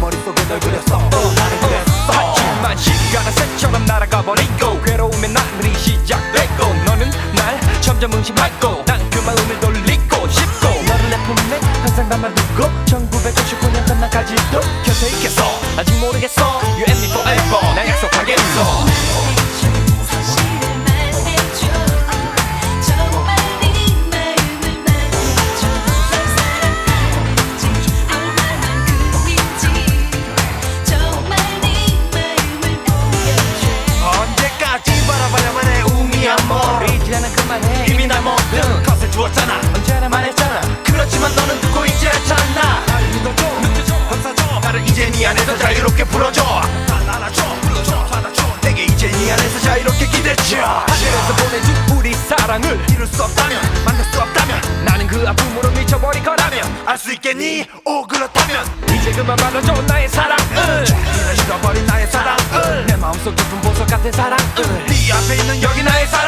머릿속에 널 그렸어. 또 나는 그랬어. 하지만 시간은 새처럼 날아가버리고 괴로움에 나날이 시작되고 너는 날 점점 의심하고 난 그 마음을 돌리고 싶고 너를 내 품에 항상 담아두고 1999년 끝나까지도 곁에 있겠어. 아직 모르겠어. 안에서 자유롭게 풀어줘. 다 알아줘 불러줘 받아줘. 내게 이제 네 안에서 자유롭게 기대줘 하늘에서 보내준 우리 사랑을 이룰 수 없다면 만날 수 없다면 나는 그 아픔으로 미쳐버릴 거라면 알 수 있겠니? 오 그렇다면. 이제 그만 말아줘 나의 사랑을. 잃어버린 나의 사랑을. 내 마음속 깊은 보석 같은 사랑을. 네 앞에 있는 여기 나의 사랑을